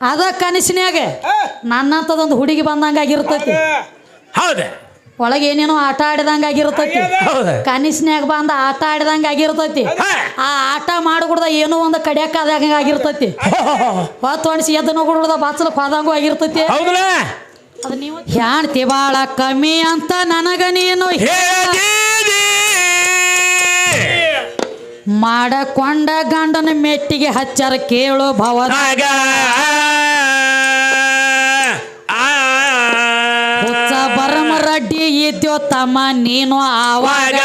ಅದ ಕನಸಿನ್ಯಾಗ ನನ್ನಂತದೊಂದು ಹುಡುಗಿ ಬಂದಂಗ ಆಗಿರ್ತೈತಿ ಹೌದ? ಒಳಗೆ ಏನೇನೋ ಆಟ ಆಡಿದಂಗ ಆಗಿರ್ತೈತಿ ಕನಸಿನಾಗ ಕನಸಿನ್ಯಾಗ ಬಂದ ಆಟ ಆಡಿದಂಗ ಆಗಿರ್ತೈತಿ ಆ ಆಟ ಮಾಡ್ಕೊಡ್ದ ಏನೋ ಒಂದು ಕಡಿಯಕ್ಕ ಆದಂಗ ಆಗಿರ್ತೈತಿ ಹೊತ್ತು ಒಣಸಿ ಎದ್ದು ನೋಡ್ಬಿಡ್ದ ಬಾಚಲ ಹೋದಂಗೂ ಆಗಿರ್ತೈತಿ. ಹೌದಲ್ಲ ಅದು ನೀವು ಬಾಳ ಕಮ್ಮಿ ಅಂತ ನನಗ ನೀನು ಹೇಳ್ತೀನಿ. ಮಾಡಕೊಂಡ ಗಂಡನ ಮೆಟ್ಟಿಗೆ ಹಚ್ಚಾರ ಕೇಳು ಭವ ಬರಮರಡ್ಡಿ ರಡ್ಡಿ ಇದ್ಯೋ ತಮ್ಮ ನೀನು ಆವಾಗ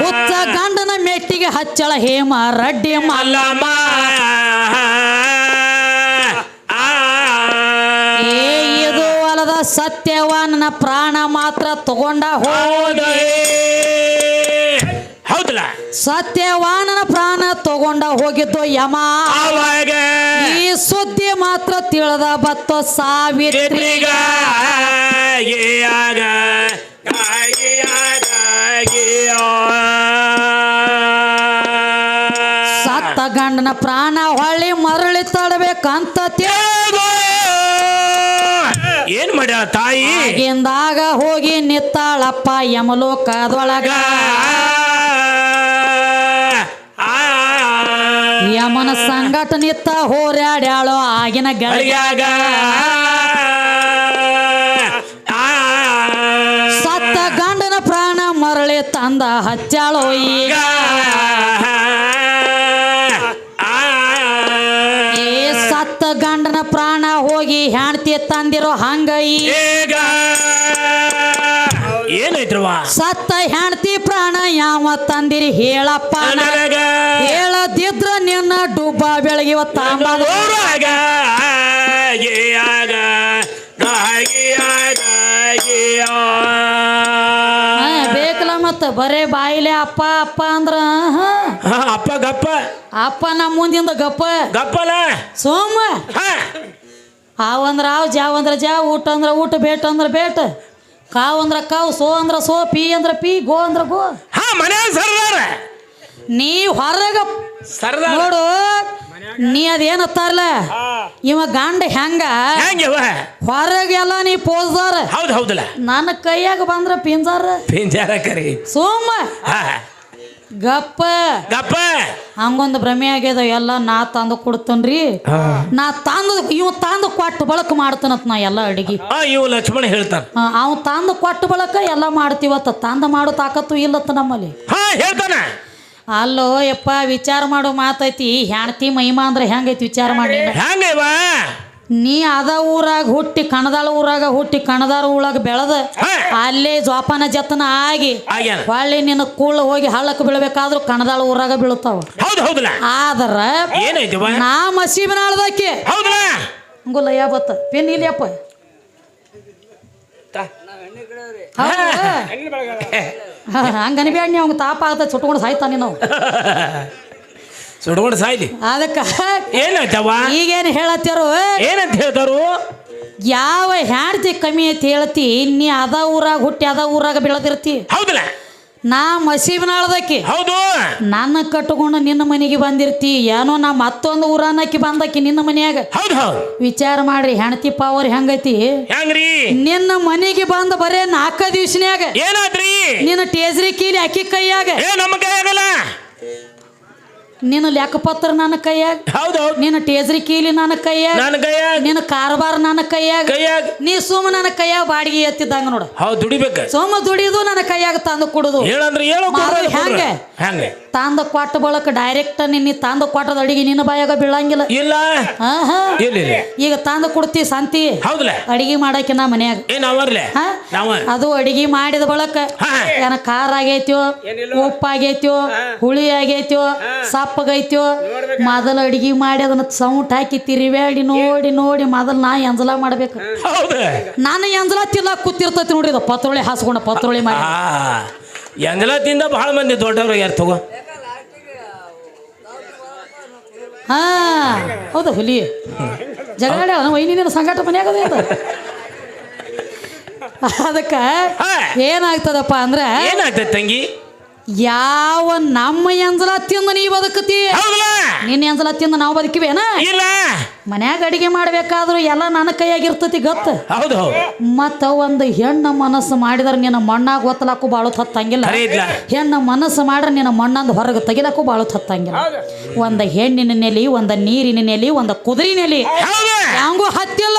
ಹುಚ್ಚ ಗಂಡನ ಮೆಟ್ಟಿಗೆ ಹಚ್ಚಳ ಹೇಮ ರಡ್ಡಿ ಮಲ್ಲ ಮಲ್ಲಮ್ಮ ಆ ಏ ಇದು ಅಲ್ಲದ ಸತ್ಯವ ನನ್ನ ಪ್ರಾಣ ಮಾತ್ರ ತಗೊಂಡ ಹೋಗಿ. ಹೌದಲ್ಲ ಸತ್ಯವಾನನ ಪ್ರಾಣ ತಗೊಂಡ ಹೋಗಿದ್ದು ಯಮ. ಈ ಸುದ್ದಿ ಮಾತ್ರ ತಿಳಿದ ಬತ್ತೋ ಸಾವಿತ್ರಿ. ಚಿತ್ರಿಗ ಗೀಯಾಗ ಗೀಯಾಗ ಗೀಯೋ. ಸತ್ತ ಗಂಡನ ಪ್ರಾಣ ಹೊಳ್ಳಿ ಮರಳಿ ತಡಬೇಕಂತ ದೇವೋ. ಮಾಡ್ಯಾಳ ತಾಯಿ ತಿಂದಾಗ ಹೋಗಿ ನಿತ್ತಾಳಪ್ಪ ಯಮಲೋಕದೊಳಗ ಯಮನ ಸಂಗಟ ನಿತ್ತ ಹೋರಾಡ್ಯಾಳೋ ಆಗಿನ ಗಳಿಯಾಗ ಸತ್ತ ಗಂಡನ ಪ್ರಾಣ ಮರಳಿ ತಂದ ಹಚ್ಚಾಳೋ ಈಗ ಸತ್ತ ಗಂಡನ ಪ್ರಾಣ ಹೋಗಿ ಹೆಣ್ತಿ ತಂದಿರೋ ಹಂಗ. ಈಗ ಏನೈತ್ರವ ಸತ್ತ ಹೆಂಡತಿ ಪ್ರಾಣ ಯಾವ ತಂದಿರಿ ಹೇಳಪ್ಪ ನನಗ ಹೇಳದಿದ್ರ ನಿನ್ನ ಡುಬ್ಬ ಬೆಳಗಿವ. ಬೇಕಲ್ಲ ಮತ್ತ ಬರೇ ಬಾಯಿಲೆ ಅಪ್ಪ ಅಪ್ಪ ಅಂದ್ರ ಅಪ್ಪ ಗಪ್ಪ. ಅಪ್ಪ ನಮ್ಮ ಮುಂದಿಂದ ಗಪ್ಪ. ಗಪ್ಪಲ? ಸೋಮ. ಹಾ ಆವ್ ಅಂದ್ರ ಆವ್ ಜಾವ್ ಅಂದ್ರೆ ಜಾವ್ ಊಟ ಅಂದ್ರೆ ಊಟ ಬೇಟ ಅಂದ್ರೆ ಬೇಟ. ಕಾವ್ ಅಂದ್ರೆ ಕಾವ್ ಸೋ ಅಂದ್ರೆ ಸೋ ಪಿ ಅಂದ್ರೆ ಪಿ ಗೋ ಅಂದ್ರೆ ಗೋ. ಹಾ ಮನೆ ಸರ್ದಾರ. ನೀ ಹೊರಗ ಸರ್ದಾರ. ನೋಡು ನೀ ಅದೇನತ್ತಾರಲ್ಲ ಇವ ಗಂಡ ಹೆಂಗ? ಹೆಂಗವ ಹೊರಗೆಲ್ಲ ನೀ ಪೋಸ್ದಾರ. ಹೌದು ಹೌದಲ್ಲ. ನನ್ನ ಕೈಯಾಗ ಬಂದ್ರ ಪಿಂಜಾರ. ಪಿಂಜಾರ ಕರಿ. ಸೋಮ ಗಪ್ಪ. ಗಪ್ಪ. ಹಂಗೊಂದು ಭ್ರಮೆ ಆಗ್ಯದ ಎಲ್ಲ ನಾ ತಂದು ಕೊಡ್ತೇನ್ರಿ. ನಾ ತಂದು ಇವ್ ತಂದು ಕೊಟ್ಟು ಬಳಕ ಮಾಡ್ತಾನತ್ ನಾ ಎಲ್ಲ ಅಡಿಗೆ. ಇವು ಲಕ್ಷ್ಮಣ ಹೇಳ್ತಾನ ಅವ್ ತಂದು ಕೊಟ್ಟು ಬಳಕ ಎಲ್ಲ ಮಾಡ್ತೀವತ್ತ ತಂದು ಮಾಡೋ ತಾಕತ್ತು ಇಲ್ಲತ್ತ ನಮ್ಮಲ್ಲಿ. ಹೇಳ್ತಾನ. ಅಲ್ಲೋ ಯಪ್ಪ ವಿಚಾರ ಮಾಡೋ ಮಾತೈತಿ. ಹೆಣ್ತಿ ಮಹಿಮಾ ಅಂದ್ರೆ ಹೆಂಗೈತಿ ವಿಚಾರ ಮಾಡಿ? ಹೆಂಗವ? ನೀ ಅದ ಊರಾಗ ಹುಟ್ಟಿ ಕಣದಾಳ ಊರಾಗ ಹುಟ್ಟಿ ಕಣದಾರ ಊರಾಗ ಬೆಳೆದ ಅಲ್ಲೇ ಜೋಪಾನ ಜತನ ಆಗಿ ಹೊಳ್ಳಿ ನಿನ್ನ ಕೂಳ ಹೋಗಿ ಹಳ್ಳಕ್ಕೆ ಬೀಳ್ಬೇಕಾದ್ರೂ ಕಣದಾಳ ಊರಾಗ ಬೀಳ್ತಾವ. ಆದ್ರ ನಾ ಮಸೀಬಿನ ಆಳ್ದಕ್ಕೆ ಹಂಗುಲ್ಲ ಯಾ ಬತ್ತ? ಪಿನ್ ಇಲ್ಲಪ್ಪ ಯಪ್ಪ. ಹಂಗ ಅನ್ಬೇಡ ನೀವು ತಾಪ ಆಗತ್ತ ಚುಟ್ಕೊಂಡು ಸಾಯ್ತಾನೆ ನಾವು ಸುಡ್ಕೊಂಡು ಸಾಯ್ಲಿ. ಅದಕ್ಕ ಏನಾಯ್ತವ ಈಗೇನು ಹೇಳತ್ತಾರು? ಏನಂತ ಹೇಳ್ತಾರು? ಯಾವ ಹ್ಯಾಡ್ತಿ ಕಮ್ಮಿ ಅಂತ ಹೇಳ್ತಿ ನೀ ಅದ ಊರಾಗ ಹುಟ್ಟಿ ಅದ ಊರಾಗ ಬೆಳೆದಿರ್ತಿ. ಹೌದಲ್ಲ? ನಾ ಮಸೀಬಿನಾಳ್ದಕ್ಕೆ ಹೌದು. ನನ್ನ ಕಟ್ಕೊಂಡು ನಿನ್ನ ಮನೆಗೆ ಬಂದಿರ್ತಿ ಏನೋ ನಾ ಮತ್ತೊಂದು ಊರಾನಕ್ಕಿ ಬಂದಕ್ಕಿ ನಿನ್ನ ಮನೆಯಾಗ. ಹೌದು ಹೌದು. ವಿಚಾರ ಮಾಡ್ರಿ ಹೆಣತಿ ಪಾವರ್ ಹೆಂಗೈತಿ? ನಿನ್ನ ಮನೆಗೆ ಬಂದ ಬರೇ ನಾಲ್ಕ ದಿವ್ಸನ್ಯಾಗ. ಏನಾದ್ರಿ? ನಿನ್ನ ಟೇಜ್ರಿ ಕೀಲಿ ಅಕ್ಕಿ ಕೈಯಾಗ. ಕೈಯಾಗಲ್ಲ ನಿನ್ನ ಲೆಕ್ಕಪತ್ರ ನನ್ನ ಕೈಯಾಗ. ಹೌದು ನಿನ್ನ ಟೇಜರಿ ಕೀಲಿ ನನ್ನ ಕೈಯಾಗ. ನನ್ನ ಕೈಯಾಗ. ನಿನ್ನ ಕಾರಬಾರ ನನ್ನ ಕೈಯಾಗ. ಕೈಯಾಗ. ನೀ ಸುಮ್ಮ ನನ್ನ ಕೈಯಾಗ ಬಾಡಿಗೆ ಎತ್ತಿದ್ದಂಗ ನೋಡು. ಹೌದು ದುಡಿಬೇಕ. ಸೋಮ ದುಡಿದು ನನ್ನ ಕೈಯಾಗ ತಂದು ಕೊಡುದು. ಹೇಳಂದ್ರೆ ಹೇಳೋ ಮಾಡು ಹೆಂಗೆ? ಹೆಂಗೆ ತಂದ ಕೊಟ್ಟ ಬಳಕ ಡೈರೆಕ್ಟ್ ನಿನ್ನ ತಂದ ಕೊಟ್ಟದ ಅಡಿಗೆ ನಿನ್ನ ಬಾಯಾಗ ಬೀಳಂಗಿಲ್ಲ. ಇಲ್ಲ. ಈಗ ತಂದ ಕೊಡ್ತಿ ಸಂತಿ. ಹೌದಲ್ಲ ಅಡಿಗೆ ಮಾಡಕ್ಕೆ ನಾ ಮನ್ಯಾಗ. ಏನ್ ಅವರ್ಲೆ ನಾವ? ಅದು ಅಡಿಗೆ ಮಾಡಿದ ಬಳಕ. ಏನ ಖಾರ ಆಗೈತ್ಯೋ ಉಪ್ಪು ಆಗೈತ್ಯೋ ಹುಳಿ ಆಗೈತ್ಯೋ ಸಪ್ಪಗೈತ್ಯೋ ಮೊದಲು ಅಡಿಗೆ ಮಾಡಿ ಅದನ್ನ ಸೌಂಟ್ ಹಾಕಿ ತಿರಿವೇಳಿ ನೋಡಿ ನೋಡಿ ಮೊದಲು ನಾ ಎಂಜಲ ಮಾಡ್ಬೇಕು. ಹೌದು. ನಾನು ಎಂಜಲ ತಿಲ್ಲ ಕೂತಿರ್ತೈತಿ ನೋಡ್ರಿ ಇದು ಪತ್ರೊಳಿ ಹಾಸ್ಕೊಂಡ ಪತ್ರೊಳಿ ಮಾಡಿ ಎಂಜಲ ತಿಂದ ಬಹಳ ಮಂದಿ ದೊಡ್ಡವ್ರು ಯಾರು ತಗೋ. ಹಾ ಹೌದು ಹುಲಿ. ಜಗಳ ವೈನಿನ ಸಂಘಟ ಮನ್ಯಾಗ ಅದೇ ಅದು ಅದಕ್ಕ ಏನಾಗ್ತದಪ್ಪ ಅಂದ್ರೆ ಏನಾಗ್ತದೆ ತಂಗಿ? ಯಾವ ನಮ್ಮ ಎಂಜಲ ತಿಂದು ನೀ ಬದುಕತಿ? ನಿನ್ನ ಎಂಜಲ ತಿಂದು ನಾವು ಬದುಕಿವೇನ? ಇಲ್ಲ. ಮನ್ಯಾಗ ಅಡಿಗೆ ಮಾಡ್ಬೇಕಾದ್ರೂ ಎಲ್ಲ ನನ್ನ ಕೈಯಾಗಿರ್ತತಿ ಗೊತ್ತ? ಹೌದು ಹೌದು. ಮತ್ತ ಒಂದು ಹೆಣ್ಣ ಮನಸ್ಸು ಮಾಡಿದ್ರೆ ನಿನ್ನ ಮಣ್ಣಾಗ ಒತ್ತಲಾಕು ಬಾಳು ಹತ್ತಂಗಿಲ್ಲ ಹೆಣ್ಣ ಮನಸ್ಸು ಮಾಡ್ರೆ ನಿನ್ನ ಮಣ್ಣಂದು ಹೊರಗೆ ತೆಗಿಲಕ್ಕೂ ಬಾಳು ಹತ್ತಂಗಿಲ್ಲ ಒಂದು ಹೆಣ್ಣಿನ ನೆಲಿ ಒಂದು ನೀರಿನ ನೆಲಿ ಒಂದು ಕುದುರೆ ನೆಲಿ. ಹೌದು. ಹಂಗೂ ಹತ್ತಿಲ್ಲ.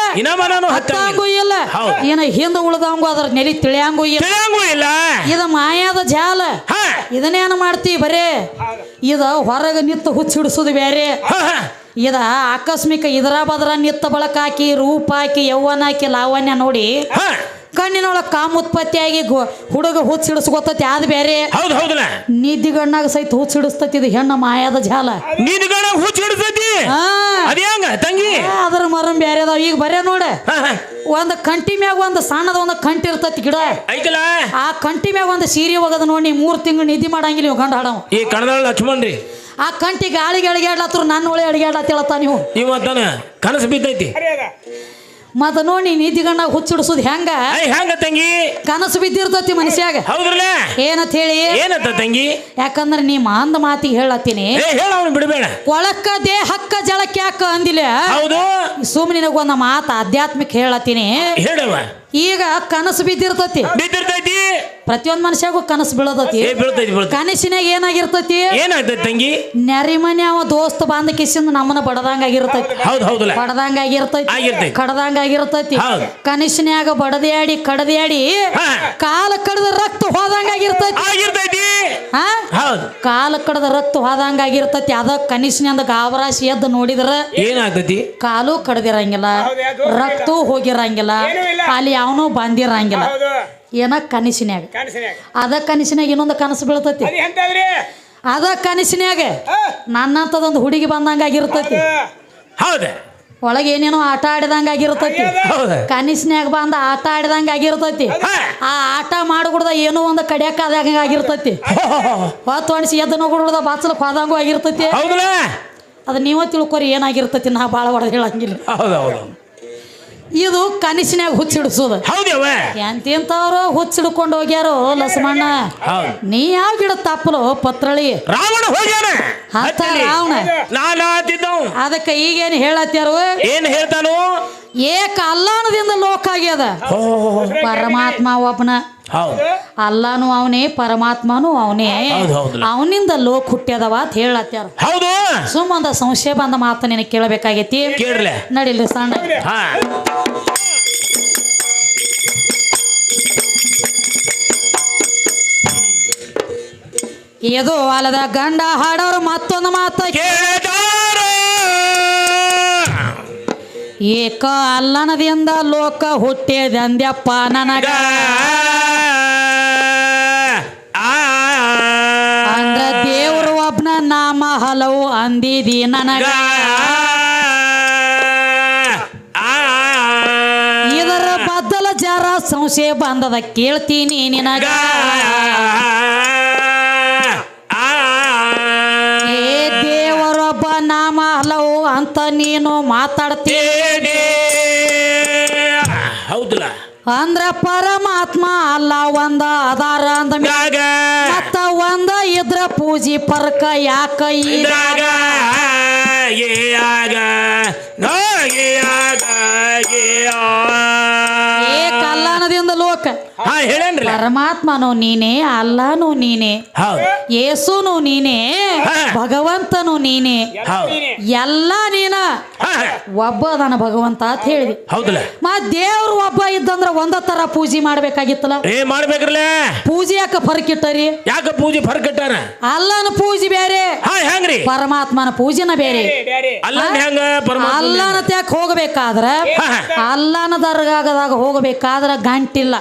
ಹತ್ತಂಗೂ ಇಲ್ಲ. ಏನ ಹಿಂದೆ ಉಳ್ದಂಗೂ ಅದ್ರ ನೆಲಿ ತಿಳಿಯಂಗೂ ಇಲ್ಲ. ತಿಳಿಯಂಗೂ ಇಲ್ಲ. ಇದು ಮಾಯಾದ ಜಾಲ. ಹಾ. ಇದನ್ನೇನು ಮಾಡ್ತೀವಿ ಬರೇ? ಇದ ಹೊರಗೆ ನಿತ್ತು ಹುಚ್ಚಿಡಿಸೋದು ಬೇರೆ. ಇದ ಆಕಸ್ಮಿಕ ಇದರ ಬದ್ರ ನಿತ್ತ ಬಳಕ ಹಾಕಿ ರೂಪ ಹಾಕಿ ಯೌವನ ಹಾಕಿ ಲಾವಣ್ಯ ನೋಡಿ ಕಣ್ಣಿನೊಳಗೆ ಕಾಮ ಉತ್ಪತ್ತಿಯಾಗಿ ಆಗಿ ಹುಡುಗ ಹುಚ್ಚಿಡಿಸ್ಕೊತತಿ ಅದು ಬೇರೆ ಹೌದು ಹೌದಲ್ಲ? ನಿದ್ದಿಗಣ್ಣಾಗ ಸಹಿತ ಹುಚ್ಚಿಡಿಸ್ತತಿ ಇದು ಹೆಣ್ಣು ಮಾಯಾದ ಜಾಲ. ನಿನ್ಗಣ ಹುಚ್ಚ ಹಿಡಿತೈತಿ ಆ, ಅದೇ ತಂಗಿ? ಅದರ ಮರಂ ಬೇರೆ ಅದಾವ. ಈಗ ಬರೇ ನೋಡ. ಒಂದ್ ಕಂಟಿ ಮ್ಯಾಗ ಒಂದು ಸಣ್ಣದ ಒಂದ್ ಕಂಟಿ ಇರ್ತತಿ ಗಿಡ. ಐತಲ್ಲ ಆ ಕಂಟಿ ಮ್ಯಾಗ ಒಂದು ಸೀರೆ ಹೋಗದ ನೋಡಿ ಮೂರು ತಿಂಗಳು ನಿದ್ದಿ ಮಾಡಂಗಿಲ್ಲ ಇವ್ ಗಂಡ ಹಾಡವ. ಈ ಕಣದಾಳ ಲಕ್ಷ್ಮಣ್ ರೀ ಆ ಕಂಟಿ ಗಾಳಿಗೆ ಅಡಿಗಾಡ್ಲತ್ರು ನನ್ನ ಒಳ್ಳೆ ಅಡಿಗಾಡ್ಲತ್ತೇಳತ್ತ ನೀವು. ಇವತ್ತಾನ ಕನಸು ಬಿದ್ದೈತಿ. ಮತ್ತ ನೋಡಿ ಗಣ್ಣ ಹುಚ್ಚಿಡಿಸೋದು ಹೆಂಗ? ಹೆಂಗ ತಂಗಿ? ಕನಸು ಬಿದ್ದಿರ್ತತಿ ಮನುಷ್ಯಾಗ. ಹೌದ್ರಲ್ಲ? ಏನಂತ ಹೇಳಿ? ಏನಂತ ತಂಗಿ? ಯಾಕಂದ್ರೆ ನೀ ಮಾಂದ ಮಾತಿಗೆ ಹೇಳತ್ತೀನಿ. ಏ ಹೇಳ ಅವನು ಬಿಡಬೇಡ. ಕೊಳಕ್ಕ ದೇಹಕ್ಕ ಜಳಕ್ಕೆ ಯಾಕ ಅಂದಿಲ್ಲ. ಹೌದು. ಸುಮ್ಮನೆ ನಿನಗೊಂದು ಮಾತು ಆಧ್ಯಾತ್ಮಿಕ ಹೇಳತ್ತೀನಿ. ಹೇಳವ ಈಗ ಕನಸು ಬಿದ್ದಿರ್ತತಿ. ಬಿದ್ದಿರ್ತೈತಿ. ಪ್ರತಿಯೊಂದ್ ಮನುಷ್ಯಗೂ ಕನಸು ಬೀಳತತಿ. ಏ ಬೀಳ್ತೈತಿ ಬೀಳ್ತೈತಿ. ಕನಸಿನಾಗ ಏನಾಗಿರ್ತತಿ? ಏನಾಗ್ತೈತಿ ತಂಗಿ? ನೆರಿಮನೆ ಅವ ದೋಸ್ತ ಬಾಂಧ ಕಿಸಿಂದ ನಮ್ಮನ್ನ ಬಡದಂಗ ಆಗಿರ್ತೈತಿ. ಹೌದು ಹೌದಲ್ಲ. ಬಡದಂಗ ಆಗಿರ್ತೈತಿ. ಆಗಿರ್ತೈತಿ. ಕಡದಂಗ ಆಗಿರ್ತೈತಿ. ಹೌದು. ಕನಸಿನ್ಯಾಗ ಬಡದ್ಯಾಡಿ ಕಡದ್ಯಾಡಿ ಹಾ. ಕಾಲ ಕಡದ ರಕ್ತ ಹೋದಂಗ ಆಗಿರ್ತೈತಿ. ಆಗಿರ್ತೈತಿ. ಹಾ? ಹೌದು. ಕಾಲ ಕಡದ ರಕ್ತ ಹೋದಂಗ ಆಗಿರ್ತೈತಿ. ಅದ ಕನಸಿನಿಂದ ಗಾಬರಾಶಿ ಎದ್ದು ನೋಡಿದ್ರ ಏನಾಗ್ತೈತಿ? ಕಾಲು ಕಡ್ದಿರಂಗಿಲ್ಲ ರಕ್ತ ಹೋಗಿರಂಗಿಲ್ಲ. ಅಲ್ಲಿ ಯಾವನೋ ಬಂದಿರಂಗಿಲ್ಲ. ಹೌದು. ಏನ ಕನಸಿನ್ಯಾಗ. ಅದ ಕನಸಿನ್ಯಾಗ ಇನ್ನೊಂದು ಕನಸು ಬೀಳ್ತೈತಿ. ಅದು ಕನಸಿನ್ಯಾಗ ನನ್ನಂತದೊಂದು ಹುಡುಗಿ ಬಂದಂಗ ಆಗಿರ್ತೈತಿ ಹೌದ. ಒಳಗೆ ಏನೇನೋ ಆಟ ಆಡಿದಂಗ ಆಗಿರ್ತೈತಿ ಹೌದ. ಕನಸಿನ್ಯಾಗ ಬಂದ ಆಟ ಆಡಿದಂಗ ಆಗಿರ್ತೈತಿ ಆ ಆಟ ಮಾಡ್ಬಿಡ್ದ ಏನೋ ಒಂದು ಕಡಿಯಕ್ಕ ಆದಂಗ ಆಗಿರ್ತೈತಿ ಹೊತ್ತು ಒಣಸಿ ಎದ್ದು ನೋಡ್ಬಿಡ್ದ ಬಾಚಲ ಹೋದಂಗೂ ಆಗಿರ್ತೈತಿ. ಅದು ನೀವ ತಿಳ್ಕೊರಿ ಏನಾಗಿರ್ತೈತಿ ನಾ ಭಾಳ ಹೊಡೆದು ಹೇಳಂಗಿಲ್ಲ. ಹೌದು ಹೌದು. ಇದು ಕನಸಿನ್ಯಾಗ ಹುಚ್ಚಿಡಿಸೋದು. ಹೌದವ ಎಂತೆಂಥವ್ರು ಹುಚ್ಚಿಡ್ಕೊಂಡು ಹೋಗ್ಯಾರೋ ಲಸಮಣ್ಣ ನೀ ಯಾವ ಗಿಡ ತಪ್ಪಲು ಪತ್ರಳಿ? ರಾವಣ ಹೋಗ್ಯಾನ? ಹತ್ತ ರಾವಣ. ಅದಕ್ಕೆ ಈಗೇನು ಹೇಳತ್ತಾರು ಏನ್ ಹೇಳ್ತಾನು? ಏಕ ಅಲ್ಲಾನದಿಂದ ಲೋಕ ಆಗ್ಯದ. ಪರಮಾತ್ಮ ಒಬ್ಬನ ಅಲ್ಲಾನು ಅವನೇ ಪರಮಾತ್ಮನು ಅವನೇ. ಅವನಿಂದ ಲೋಕ ಹುಟ್ಟ್ಯದವ ಅಂತ ಹೇಳತ್ತಾರ ಸುಮ್ಮಂದ ಸಂಶಯ ಬಂದ ಮಾತು ನಿನಗೆ ಕೇಳಬೇಕಾಗೈತಿ? ನಡಿಲಿ ಸಣ್ಣ. ಇದು ಅಲ್ಲದ ಗಂಡ ಹಾಡೋರು ಮತ್ತೊಂದು ಮಾತು. ಏಕ ಅಲ್ಲನದಿಂದ ಲೋಕ ಹುಟ್ಟಿದಂದ್ಯಪ್ಪ ನನಗ. ಅಂದ್ರ ದೇವ್ರು ಒಬ್ನ ನಾಮ ಹಲವು ಅಂದಿದಿ ನನಗ. ಇದರ ಬದ್ದಲ ಜರ ಸಂಶಯ ಬಂದದ ಕೇಳ್ತೀನಿ ನಿನಗ. ನೀನು ಮಾತಾಡ್ತೀನಿ ಹೌದಲ್ಲ? ಅಂದ್ರ ಪರಮಾತ್ಮ ಅಲ್ಲ ಒಂದ ಅದಾರ ಅಂದ ಮ್ಯಾಗ ಮತ್ತ ಒಂದ ಇದ್ರ ಪೂಜಿ ಪರ್ಕ ಯಾಕ ಏ ಇದ್ರಾಗ? ಏ ಕಲ್ಯಾಣದಿಂದ ಲೋಕ. ಹಾ ಹೇಳೇನ್ರಿ ಪರಮಾತ್ಮನು ನೀನೇ ಅಲ್ಲಾನು ನೀನೇ ಹೌದು. ಯೇಸುನು ನೀನೇ. ಭಗವಂತನು ನೀನೇ ಹೌದು. ಎಲ್ಲ ನೀನ. ಒಬ್ಬ ಅದಾನ ಭಗವಂತ ಅಂತ ಹೇಳಿದ್ವಿ ಹೌದಲ್ಲ. ಮಾ ದೇವ್ರು ಒಬ್ಬ ಇದ್ದಂದ್ರ ಒಂದ ತರ ಪೂಜೆ ಮಾಡ್ಬೇಕಾಗಿತ್ತಲ್ಲ? ಏ ಮಾಡ್ಬೇಕ್ರಲ್ಲ. ಪೂಜೆ ಯಾಕ ಫರ್ಕಿಟ್ಟರಿ ಯಾಕ ಪೂಜೆ ಫರ್ಕಿಟ್ಟಾರ ಅಲ್ಲನ ಪೂಜೆ ಬೇರೆ ಹಾ ಹೆಂಗ್ರಿ? ಪರಮಾತ್ಮನ ಪೂಜೆನ ಬೇರೆ ಅಲ್ಲ ಹೆಂಗ ಪರಮಾತ್ಮ ಅಲ್ಲನ ತ್ಯಾಕ್ ಹೋಗಬೇಕಾದ್ರ ಅಲ್ಲನ ದರ್ಗಾಗದಾಗ ಹೋಗಬೇಕಾದ್ರ ಗಂಟಿಲ್ಲ.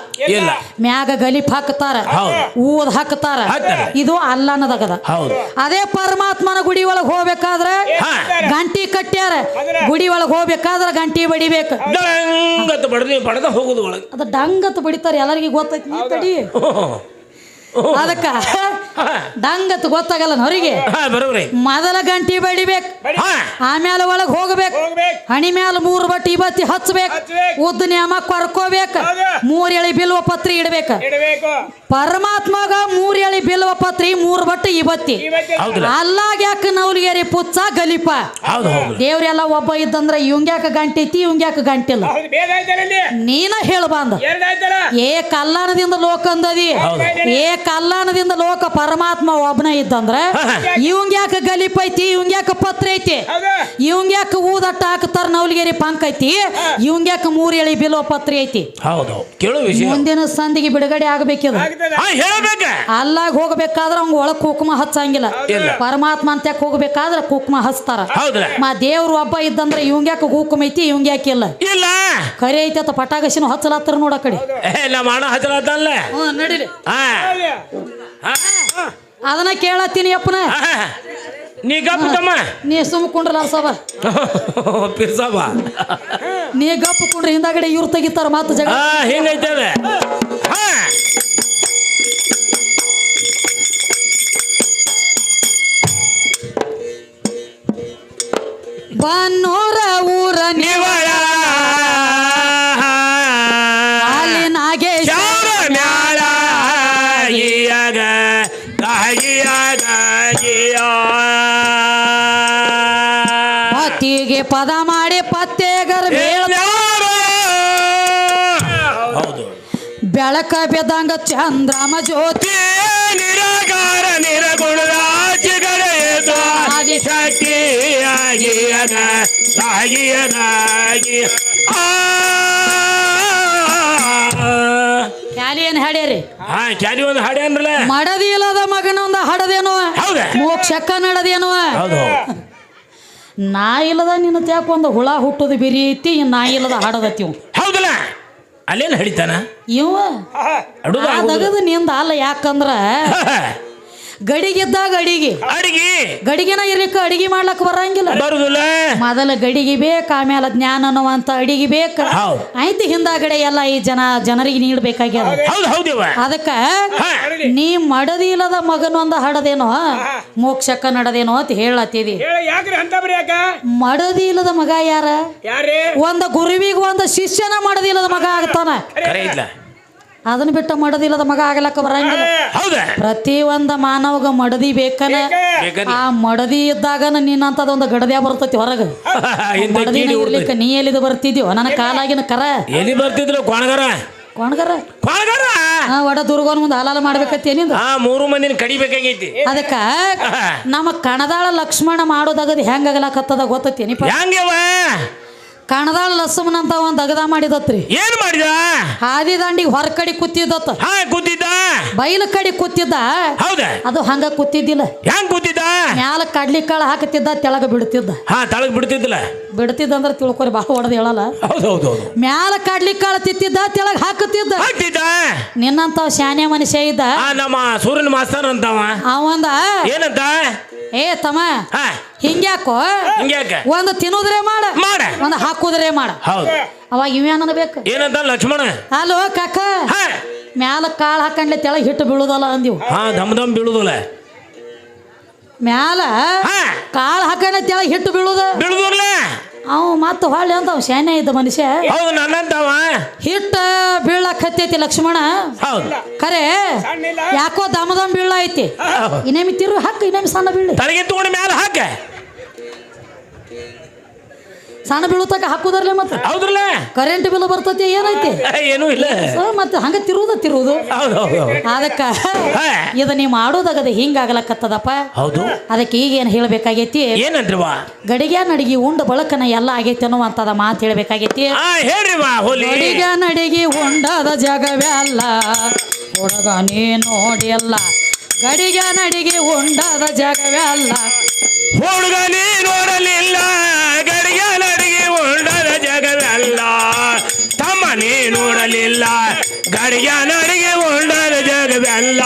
ಇಲ್ಲ ಮ್ಯಾಗ ಗಲೀಫ್ ಹಾಕ್ತಾರ. ಊದ್ ಹಾಕ್ತಾರ. ಇದು ಅಲ್ಲನದಗದ. ಹೌದು. ಅದೇ ಪರಮಾತ್ಮನ ಗುಡಿ ಒಳಗೆ ಹೋಗ್ಬೇಕಾದ್ರೆ ಗಂಟಿ ಕಟ್ಟ್ಯಾರ. ಗುಡಿ ಒಳಗೆ ಹೋಗ್ಬೇಕಾದ್ರೆ ಗಂಟಿ ಬಡಿಬೇಕು. ಅದು ಡಂಗತ್ ಬಡಿತಾರ. ಎಲ್ಲರಿಗೂ ಗೊತ್ತೈತಿ. ನೀ ತಡಿ. ಅದಕ್ಕ ದಂಗತ್ ಗೊತ್ತಾಗಲ್ಲ ಅವರಿಗೆ. ಬರೋಬ್ರಿ. ಮೊದಲ ಗಂಟಿ ಬಡಿಬೇಕು ಆಮೇಲೆ ಒಳಗೆ ಹೋಗ್ಬೇಕು. ಹಣಿ ಮ್ಯಾಲ ಮೂರು ಬಟ್ಟಿ ಬತ್ತಿ ಹಚ್ಬೇಕು. ಉದ್ದ ನ್ಯಾಮ ಕೊರ್ಕೋಬೇಕು. ಮೂರ್ ಎಳಿ ಬಿಲ್ವ ಪತ್ರಿ ಇಡಬೇಕು. ಪರಮಾತ್ಮಗ ಮೂರ್ ಎಳಿ ಬಿಲ್ವ ಪತ್ರಿ ಮೂರ್ ಬಟ್ಟು ಇವತ್ತಿ ಹೌದಲ್ಲ ಅಲ್ಲಾಗ ಯಾಕ ನವಲಿಗೆರಿ ಪುಚ್ಚ ಗಲಿಪ? ಹೌದು ಹೌದು ದೇವ್ರೆಲ್ಲ ಒಬ್ಬ ಇದ್ದಂದ್ರ ಇವಂಗ್ಯಾಕ ಗಂಟೈತಿ ಇವಂಗ್ಯಾಕ ಗಂಟಿಲ್ಲ ನೀನ ಹೇಳಬಂದ ಏ ಕಲ್ಲಾಣದಿಂದ ಲೋಕ ಅಂದದಿ. ಏ ಕಲ್ಲಾಣದಿಂದ ಲೋಕ ಪರಮಾತ್ಮ ಒಬ್ಬನ ಇದ್ದಂದ್ರ ಇವಂಗ್ಯಾಕ ಗಲೀಪ ಐತಿ ಇವಂಗ್ಯಾಕ ಪತ್ರ ಐತಿ? ಹೌದು ಯಾಕೆ ಊದಟ್ಟ ಹಾಕ್ತಾರ ನವಲಗೇರಿ ಪಂಕ್ ಐತಿ? ಇವಂಗ್ಯಾಕ ಮೂರ್ ಎಳಿ ಬಿಲೋ ಪತ್ರಿ ಐತಿ? ಹೌದು. ಕೇಳು ವಿಷಯ. ಮುಂದಿನ ಸಂದಿಗೆ ಬಿಡುಗಡೆ ಆಗ್ಬೇಕಿದ. ಅಲ್ಲಾಗ ಹೋಗ್ಬೇಕಾದ್ರ ಅವ್ ಒಳಗ್ ಕುಕುಮ ಹಚ್ಚಂಗಿಲ್ಲ. ಇಲ್ಲ. ಪರಮಾತ್ಮ ಅಂತ ಹೋಗ್ಬೇಕಾದ್ರ ಕುಕುಮ ಹಚ್ತಾರ. ಮಾ ದೇವ್ರ ಒಬ್ಬ ಇದ್ದಂದ್ರ ಇವಂಗ್ಯಾಕ ಕುಕುಮ ಐತಿ ಇವಂಗ್ಯಾಕ ಇಲ್ಲ? ಇಲ್ಲ. ಕರಿ ಐತಿ ಅಂತ ಪಟಾಗಸಿನ ಹಚ್ಚಲಾತ್ತಾರ ನೋಡ ಕಡೆ. ಏ ನಮ್ಮ ಅಣ್ಣ ಹಚ್ಚಲತ್ತಲ್ಲ. ಹ್ಞೂ ನಡೀರಿ. ಹಾ. ಹಾ. ಅದನ್ನ ಕೇಳತ್ತೀನಿ ಅಪ್ಪನ. ನೀ ಗಪ್ಪ ತಮ್ಮ ನೀ ಸುಮ್ ಕುಂಡ್ರಲ್ಲ ಸಭ ಪಿರ್ಸಬ ನೀ ಗಪ್ಪ ಕುಂಡ್ರೆ ಹಿಂದಾಗಡೆ ಇವ್ರು ತೆಗಿತಾರ ಮಾತು ಜಗ. ಹಿಂಗೈತದೆ ಬನ್ನೂರ ಊರ ನಿವಳ ಪದ ಮಾಡಿ ಪತ್ತೆಗರ ಹೌದು. ಬೆಳಕ ಬಿದ್ದಂಗ ಚಂದ್ರಮ ಜ್ಯೋತಿ. ನಿರಾಕಾರ ನಿರಗುಣ ಕ್ಯಾಲಿ ಏನ್ ಹಾಡ್ಯಾರಿ? ಹಾ ಕ್ಯಾಲಿ ಒಂದು ಹಾಡಿ ಮಡದಿ ಇಲ್ಲದ ಮಗನೊಂದ ಹಡದೇನೋ. ಹೌದ? ಮೋಕ್ಷಕ್ಕ ನಡದೇನೋ. ಹೌದು. ನಾ ಇಲ್ಲದ ನಿನ್ನ ತ್ಯಾಕ ಒಂದು ಹುಳ ಹುಟ್ಟೋದು ಬಿರಿ ಐತಿ ನಾ ಇಲ್ಲದ ಹಾಡೋದತಿ ಇವ್. ಹೌದಲ್ಲ? ಅಲ್ಲೇನು ಹಡಿತಾನ? ಇವ ಅಡುಗ ದಗದ ನಿಂದ ಅಲ್ಲ ಯಾಕಂದ್ರ ಗಡಿಗಿದ್ದಾಗ ಅಡಿಗೆ ಅಡಿಗೆ. ಗಡಿಗೆನ ಇರ್ಲಿಕ್ಕೆ ಅಡಿಗೆ ಮಾಡ್ಲಕ್ ಬರಂಗಿಲ್ಲ. ಬರುದಿಲ್ಲ. ಮೊದಲ ಗಡಿಗೆ ಬೇಕ ಆಮೇಲೆ ಜ್ಞಾನ ಅನ್ನುವಂತ ಅಡಿಗೆ ಬೇಕ. ಹೌದು. ಆಯ್ತು ಹಿಂದಾಗಡೆ ಎಲ್ಲ ಈ ಜನ ಜನರಿಗೆ ನೀಡ್ಬೇಕಾಗ್ಯದ. ಹೌದು ಹೌದಿವ ಅದಕ್ಕ ನೀ ಮಡದಿ ಇಲ್ಲದ ಮಗನೊಂದ ಹಡದೇನೋ? ಮೋಕ್ಷಕ್ಕ ನಡದೇನೋ ಅಂತ ಹೇಳತ್ತಿದಿ. ಹೇಳ ಯಾಕ್ರಿ ಅಂತ ಬರೀ ಯಾಕ ಮಡದಿ ಇಲ್ಲದ ಮಗ ಯಾರ? ಯಾರೇ? ಒಂದ ಗುರುವಿಗೆ ಒಂದ ಶಿಷ್ಯನ ಮಡದಿ ಇಲ್ಲದ ಮಗ ಆಗ್ತಾನ. ಅದನ್ನ ಬಿಟ್ಟ ಮಡದಿಲ್ಲದ ಮಗ ಆಗಲಕ್ಕ ಬರಂಗಿಲ್ಲ. ಹೌದ? ಪ್ರತಿ ಒಂದ ಮಾನವಗ ಮಡದಿ ಬೇಕನ. ಆ ಮಡದಿ ಇದ್ದಾಗನ ನೀನಂತದ ಒಂದು ಗಡದ್ಯಾ ಬರ್ತೈತಿ ಹೊರಗ. ಇಂಥ ಕೀಡಿ ಇರ್ಲಿಕ್ಕ ನೀ ಎಲ್ಲಿದ ಬರ್ತಿದ್ಯೋ? ನನ್ನ ಕಾಲಾಗಿನ ಕರ. ಎಲ್ಲಿ ಬರ್ತಿದ್ರು ಕೊಣಗರ ಕೊಣಗರ ಕೊಣಗರ ಆ ಒಡ ದುರ್ಗೋನ್ ಮುಂದೆ ಹಲಾಲ ಮಾಡ್ಬೇಕತ್ತಿ ಏನಿಂದ? ಹಾ ಮೂರು ಮಂದಿನ ಕಡಿಬೇಕಾಗೈತಿ ಅದಕ್ಕ ನಮ್ಮ ಕಣದಾಳ ಲಕ್ಷ್ಮಣ ಮಾಡೋದಗದು ಹೆಂಗಾಗಲಾಕತ್ತದ ಗೊತ್ತೇನಿಪ್ಪ ಹೆಂಗವ ಕಣದಾಳ ಲಸಮನ್ ಅಂತ ಒಂದ್ ಅಗದ ಮಾಡಿದತ್ರಿ. ಏನ್ ಮಾಡಿದ? ಹಾದಿ ದಾಂಡಿಗೆ ಹೊರ ಕಡೆ ಕೂತಿದ್ದತ್ತ ಹಾ ಕೂತಿದ್ದ? ಬೈಲ ಕಡೆ ಕೂತಿದ್ದ. ಹೌದ? ಅದು ಹಂಗ ಕೂತಿದ್ದಿಲ್ಲ. ಹೆಂಗ್ ಕೂತಿದ್ದ? ಮ್ಯಾಲ ಕಡ್ಲಿ ಕಾಳು ಹಾಕತಿದ್ದ ತೆಳಗ ಬಿಡ್ತಿದ್ದ. ಹಾ ತಳಗ್ ಬಿಡ್ತಿದ್ದಿಲ್ಲ. ಬಿಡ್ತಿದ್ದ ಅಂದ್ರೆ ತಿಳ್ಕೊರಿ ಬಾ ಹೊಡೆದು ಹೇಳಲ್ಲ. ಹೌದು ಮ್ಯಾಲ ಕಡ್ಲಿ ಕಾಳು ತಿತ್ತಿದ್ದ ತೆಳಗ ಹಾಕತಿದ್ದ ಹಾಕ್ತಿದ್ದ? ನಿನ್ನಂತ ಶಾನ್ಯ ಮನುಷ್ಯ ಇದ್ದ. ಆ ನಮ್ಮ ಸೂರ್ಯನ ಮಾಸ್ತರ್ ಅಂತವ. ಅವಂದ ಏನಂತ? ಏ ತಮ್ಮ ಹಾ. ಹಿಂಗ್ಯಾಕೋ? ಹಿಂಗ್ಯಾಕ? ಒಂದು ತಿನ್ನುದ್ರೆ ಮಾಡ ಮಾಡ. ಒಂದು ಹಾಕುದ್ರೆ ಮಾಡ. ಹೌದು. ಅವಾಗ ಇವೇನ್ ಅನ್ಬೇಕು ಏನಂತ ಲಕ್ಷ್ಮಣ? ಹಲೋ ಕಾಕ. ಹಾ. ಮ್ಯಾಲ ಕಾಳು ಹಾಕಂಡ್ಲೆ ತೆಳಗ್ ಹಿಟ್ಟು ಬೀಳುದಲ್ಲ ಅಂದಿವು. ಹಾ ದಮ್ ದಮ್ ಬೀಳುದಿಲ್ಲ. ಮ್ಯಾಲ ಹಾ. ಕಾಳು ಹಾಕಂಡ್ಲೆ ತೆಳಗ್ ಹಿಟ್ಟು ಬೀಳುದ? ಬೀಳುದಿಲ್ಲ. ಅವ ಮತ್ತೆ ಹೊಳ್ಳಿ ಅಂತ ಅವ ಶಾನ್ಯ ಇದ್ದ ಮನುಷ್ಯ. ಹೌದು ನನ್ನಂತವ. ಹಿಟ್ಟ ಬೀಳಕ್ ಹತ್ತೈತಿ ಲಕ್ಷ್ಮಣ. ಹೌದು. ಖರೆ ಯಾಕೋ ದಮದಮ್ ಬೀಳ ಐತಿ. ಇನ್ನೇಮಿ ತಿರು ಹಾಕ ಇನ್ನೇಮಿ ಸಣ್ಣ ಬೀಳ ತಲೆಗೆ ತಗೊಂಡ ಮ್ಯಾಲ ಹಾಕ. ಸಣ್ಣ ಬೀಳುತ್ತಕ ಹಾಕುದರ್ಲೆ ಮತ್ತೆ? ಹೌದ್ರಲ್ಲೇ? ಕರೆಂಟ್ ಬಿಲ್ ಬರ್ತತಿ ಏನೈತಿ? ಏನೂ ಇಲ್ಲ. ಆ, ಮತ್ತೆ ಹಂಗ ತಿರುವುದ ತಿರುವುದು. ಹೌದು ಹೌದು ಹೌದು. ಅದಕ್ಕ. ಇದು ನೀ ಮಾಡೋದಾಗದ ಹಿಂಗಾಗಲಕ್ಕತ್ತದಪ್ಪ ಹೌದು. ಅದಕ್ಕೆ ಈಗ ಏನು ಹೇಳಬೇಕಾಗೈತಿ? ಏನಂದ್ರಿವಾ ಗಡಿಗೆ ನಡಿಗೆ ಉಂಡ ಬಳಕನ ಎಲ್ಲ ಆಗೈತಿ ಅನ್ನುವಂಥದ ಮಾತು ಹೇಳಬೇಕಾಗೈತಿ. ಹೇಳ್ರಿ ಹೇಳ್ರಿವಾ ಹೋಲಿ. ಗಡಿಗೆ ನಡಿಗೆ ಉಂಡದ ಜಗವೇ ಅಲ್ಲ ಹುಡುಗ ನೀ ನೋಡಿಲ್ಲ ಗಡಿಗೆ ನಡಿಗೆ ಉಂಡದ ಜಗವೇ ಅಲ್ಲ ಹುಡುಗ ನೀ ನೋಡಲಿಲ್ಲ ಗಡಿಗೆ ಜಗವಲ್ಲ ತಮ್ಮ ನೀ ನೋಡಲಿಲ್ಲ. ಗಡಿಯ ನಡಿಗೆ ಉಂಡರ ಜಗವೆಲ್ಲ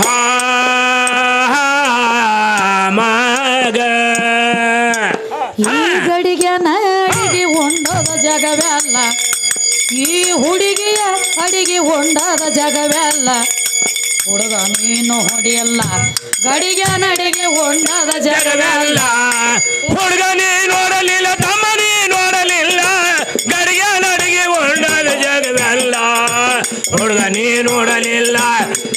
ಹಾ ಹಾ, ಮಗ. ಈ ಗಡಿಗೆ ನಡಿಗೆ ಉಂಡದ ಜಗವೆಲ್ಲ ಈ ಹುಡುಗಿಯ ಅಡಿಗೆ ಉಂಡದ ಜಗವೆಲ್ಲ ಹುಡುಗ ನೀನು ಹೊಡೆಯಲ್ಲ. ಗಡಿಗೆ ನಡಿಗೆ ಉಂಡದ ಜಗವಲ್ಲ ಹುಡುಗ ನೀ ನೋಡಲಿಲ್ಲ. ನೋಡಲಿಲ್ಲ.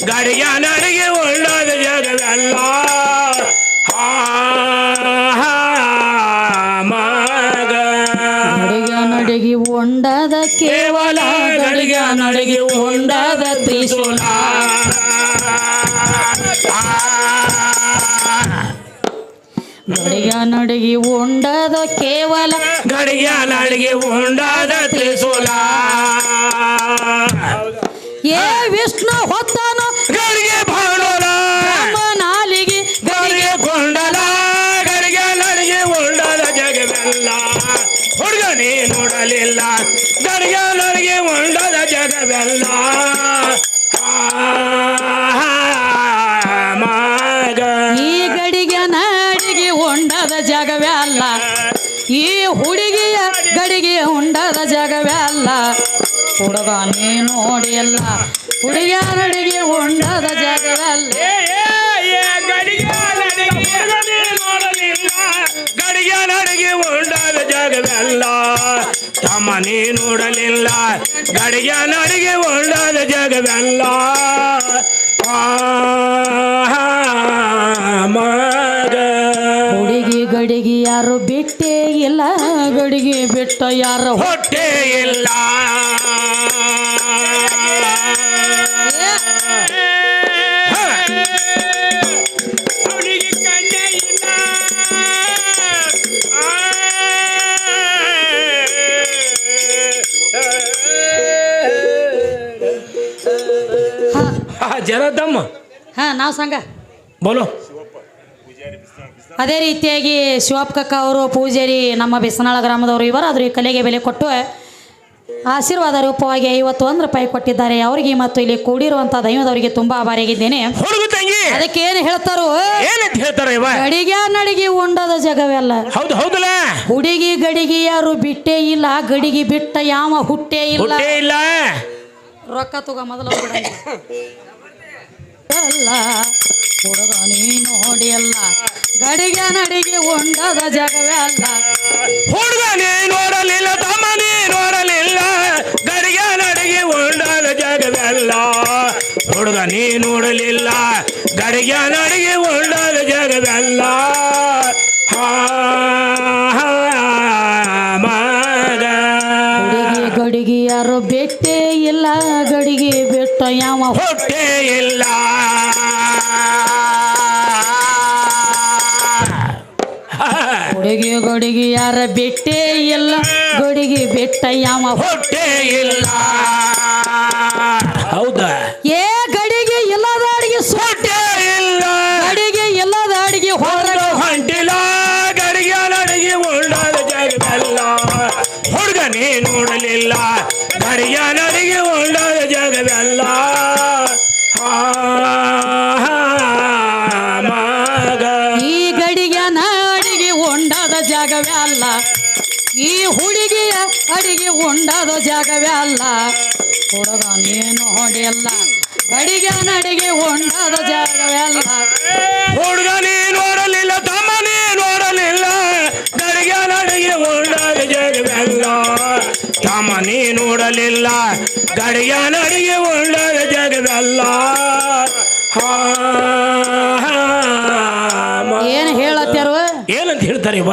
ಗಡಿಯ ನನಗೆ ಒಳ್ಳದ ಜಗವೆಲ್ಲ. ನಡಿಗೆ ಉಂಡದ ಕೇವಲ ಗಡಿಯ ನಡಿಗೆ ಉಂಡದ ತ್ರಿಶೂಲ. ಗಡಿಯ ನಡಿಗೆ ಉಂಡದ ಕೇವಲ ಗಡಿಯ ನಡಿಗೆ ಉಂಡದ ತ್ರಿಶೂಲ. ಏ ವಿಷ್ಣು ಹೊತ್ತಾನು. ಗರಿಗೆ ಭಾಣೋಲ ಹುಡುಗ ನೀ ನೋಡಿಲ್ಲ ಹುಡುಗಿಯ ಹೊಂಡದ ಉಂಡದ ಜಗವೇ ಅಲ್ಲ ಏ ಏ ಏ ಗಡಿಗೆ ನಡಿಗೆ ಗಡಿಗೆ ನಡಿಗೆ ಉಂಡಾದ ಜಗವೆಲ್ಲ ತಮ್ಮ ನೀ ನೋಡಲಿಲ್ಲ ಗಡಿಗೆ ಉಂಡದ ಮಗ. ಹುಡುಗಿ ಗಡಿಗೆ ಯಾರು ಬಿಟ್ಟೇ ಇಲ್ಲ ಗಡಿಗೆ ಬಿಟ್ಟ ಯಾರು? ಹೊಟ್ಟೆ ಇಲ್ಲ. ನಾವು ಸಂಘ? ಬೋಲು. ಅದೇ ರೀತಿಯಾಗಿ ಶಿವಪ್ಪ ಕಕ್ಕ ಅವರು ಪೂಜಾರಿ ನಮ್ಮ ಬಿಸನಾಳ ಗ್ರಾಮದವರು ಇವರು ಈ ಕಲೆಗೆ ಬೆಲೆ ಕೊಟ್ಟು ಆಶೀರ್ವಾದ ರೂಪವಾಗಿ ಐವತ್ತು ಒಂದು ರೂಪಾಯಿ ಕೊಟ್ಟಿದ್ದಾರೆ. ಅವರಿಗೆ ಮತ್ತು ಇಲ್ಲಿ ಕೂಡಿರುವಂಥ ದೈವದವರಿಗೆ ತುಂಬಾ ಆಭಾರಿಯಾಗಿದ್ದೇನೆ ಅದಕ್ಕೆ ಏನು ಹೇಳ್ತಾರೋ? ಗಡಿಗೆ ನಡಿಗೆ ಉಂಡದ ಜಗವೆಲ್ಲ. ಹೌದು ಹೌದಲ್ಲ? ಹುಡುಗಿ ಗಡಿಗೆ ಯಾರು ಬಿಟ್ಟೇ ಇಲ್ಲ ಗಡಿಗೆ ಬಿಟ್ಟ ಯಾವ ಹುಟ್ಟೆ ಇಲ್ಲ. ರೊಕ್ಕ ತಗೋ ಮೊದಲು ಅಲ್ಲ ಹುಡುಗ ನೀ ನೋಡಿಯಲ್ಲ ಗಡಿಗೆ ನಡಿಗೆ ಉಂಡದ ಜಗವೇ ಅಲ್ಲ. ಹುಡುಗ ನೀ ನೋಡಲಿಲ್ಲ ತಮ್ಮ ನೀ ನೋಡಲಿಲ್ಲ ಗಡಿಗೆ ನಡಿಗೆ ಉಂಡದ ಜಗವೇ ಅಲ್ಲ. ಹುಡುಗ ನೀ ನೋಡಲಿಲ್ಲ ಗಡಿಗೆ ನಡಿಗೆ ಉಂಡದ ಜಗವೇ ಅಲ್ಲ. ಹಾ, ಯಾರು ಬೆಟ್ಟೆ ಇಲ್ಲ ಗಡಿಗೆ ಬೆಟ್ಟ ಯಾವ ಹೊಟ್ಟೆ ಇಲ್ಲ. ಹುಡುಗಿ ಗಡಿಗೆ ಯಾರ ಬೆಟ್ಟೆ ಇಲ್ಲ ಗಡಿಗೆ ಬೆಟ್ಟ ಯಾವ ಹೊಟ್ಟೆ ಇಲ್ಲ. ಹುಡುಗ ನೀನು ಹೊಡೆಯಲ್ಲ ಗಡಿಗೆ ನಡಿಗೆ ಉಂಡದ ಜಾಗವೆಲ್ಲ ಅಲ್ಲ ಹುಡುಗ ನೀ ನೋಡಲಿಲ್ಲ ತಮ್ಮ ನೀ ನೋಡಲಿಲ್ಲ ಗಡಿಗೆ ನಡಿಗೆ ಹೊಂಡದ ಜಾಗವೆಲ್ಲ ತಮ್ಮ ನೀ ನೋಡಲಿಲ್ಲ ಗಡಿಗೆ ನಡಿಗೆ ಹೊಂಡದ ಜಾಗವೆಲ್ಲ ಏನು ಅಂತ ಏನಂತ ಹೇಳ್ತಾರೆ ಇವ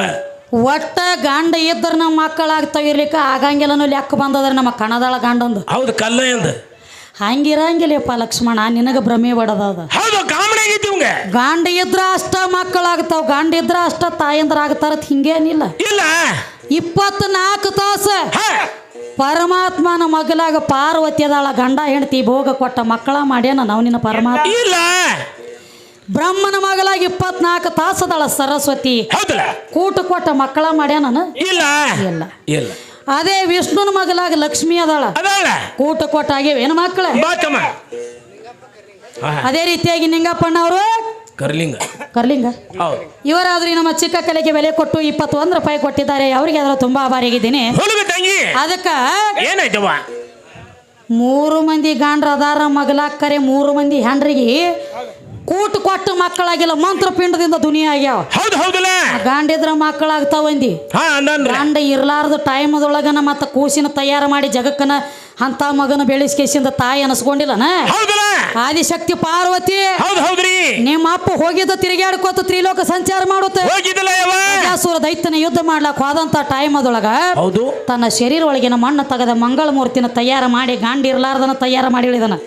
ಒಟ್ಟ ಗಂಡ ಇದ್ರ ನಮ್ಮ ಮಕ್ಕಳಾಗ್ತಾವ ಇರ್ಲಿಕ್ಕೆ ಆಗಂಗಿಲ್ಲನೂ ಲೆಕ್ಕ ಬಂದದ್ರ ನಮ್ಮ ಕಣದಾಳ ಗಂಡಂದು. ಹೌದು ಕಲ್ಲ ಎಂದ. ಹಂಗಿರಂಗಿಲ್ಲಪ್ಪ ಲಕ್ಷ್ಮಣ ನಿನಗೆ ಭ್ರಮೆ ಬಡದದ ಹೌದು ಕಾಮಣಿ ಆಗೈತಿ ಇವಂಗ. ಗಂಡ ಇದ್ರ ಅಷ್ಟ ಮಕ್ಕಳಾಗ್ತಾವ ಗಂಡ ಇದ್ರ ಅಷ್ಟ ತಾಯಂದ್ರ ಆಗ್ತಾರ ಹಿಂಗೇನಿಲ್ಲ. ಇಲ್ಲ. ಇಪ್ಪತ್ನಾಲ್ಕು ತಾಸ ಪರಮಾತ್ಮನ ಮಗಲಾಗ ಪಾರ್ವತಿ ಅದಾಳ ಗಂಡ ಹೆಂಡತಿ ಭೋಗ ಕೊಟ್ಟ ಮಕ್ಕಳ ಮಾಡ್ಯಾನ ನಾವು ನಿನ್ನ ಪರಮಾತ್ಮ. ಇಲ್ಲ. ಬ್ರಹ್ಮನ ಮಗಳಾಗಿ ಇಪ್ಪತ್ನಾಲ್ಕು ತಾಸದಳ ಸರಸ್ವತಿ. ಹೌದಲ್ಲ? ಕೂಟ ಕೊಟ್ಟ ಮಕ್ಕಳ ಮಾಡ್ಯಾನ ಇಲ್ಲ. ಇಲ್ಲ. ಇಲ್ಲ. ಅದೇ ವಿಷ್ಣುನ ಮಗಲಾಗ ಲಕ್ಷ್ಮಿ ಅದಾಳ. ಕೂಟ ಕೊಟ್ಟ ಆಗ್ಯಾವ ಏನು ಮಕ್ಕಳ? ಅದೇ ರೀತಿಯಾಗಿ ನಿಂಗಪ್ಪಣ್ಣ ಅವರು? ಕರ್ಲಿಂಗ. ಕರ್ಲಿಂಗ? ಇವರಾದ್ರೂ ನಮ್ಮ ಚಿಕ್ಕ ಕಲೆಗೆ ಬೆಲೆ ಕೊಟ್ಟು ಇಪ್ಪತ್ತೊಂದು ರೂಪಾಯಿ ಕೊಟ್ಟಿದ್ದಾರೆ. ಅವರಿಗೆ ಅದರ ತುಂಬಾ ಆಭಾರಿಯಾಗಿದ್ದೀನಿ ಅದಕ್ಕ ಏನಾಯ್ತವ ಮೂರು ಮಂದಿ ಗಾಂಡ್ರ ಅದಾರ ಮಗಲಾಕರೆ ಮೂರು ಮಂದಿ ಹೆಂಡ್ರಿಗೆ. ಕೂಟ್ ಕೊಟ್ಟು ಮಕ್ಕಳಾಗಿಲ್ಲ ಮಂತ್ರ ಪಿಂಡದಿಂದ ದುನಿಯಾ ಆಗ್ಯಾವ. ಹೌದು ಹೌದಲ್ಲ ಗಾಂಡಿದ್ರ ಮಕ್ಕಳಾಗ್ತಾವಂದಿ ಗಂಡ ಇರ್ಲಾರ್ದ ಟೈಮದೊಳಗನ ಮತ್ತು ಕೂಸಿನ ತಯಾರು ಮಾಡಿ ಜಗಕ್ಕನ ಅಂತ ಮಗನ ಬೆಳೆಸ್ಕೇಸಿಂದ ತಾಯಿ ಅನಸ್ಕೊಂಡಿಲ್ಲನ? ಆದಿಶಕ್ತಿ ಪಾರ್ವತಿ ನಿಮ್ಮ ಅಪ್ಪ ಹೋಗಿದ್ದ ತಿರುಗಾಡ್ಕೋತ ತ್ರಿಲೋಕ ಸಂಚಾರ ಮಾಡುತ್ತೆ. ಬಕಾಸುರ ದೈತ್ಯನ ಯುದ್ಧ ಮಾಡ್ಲಾಕ್ ಹೋದಂತ ಟೈಮ್ ಅದೊಳಗ ಹೌದು. ತನ್ನ ಶರೀರ ಒಳಗಿನ ಮಣ್ಣು ತೆಗೆದ ಮಂಗಳ ಮೂರ್ತಿನ ತಯಾರು ಮಾಡಿ ಗಾಂಡ ಇರ್ಲಾರ್ದನ ತಯಾರು ಮಾಡಿ ಇಳಿದನ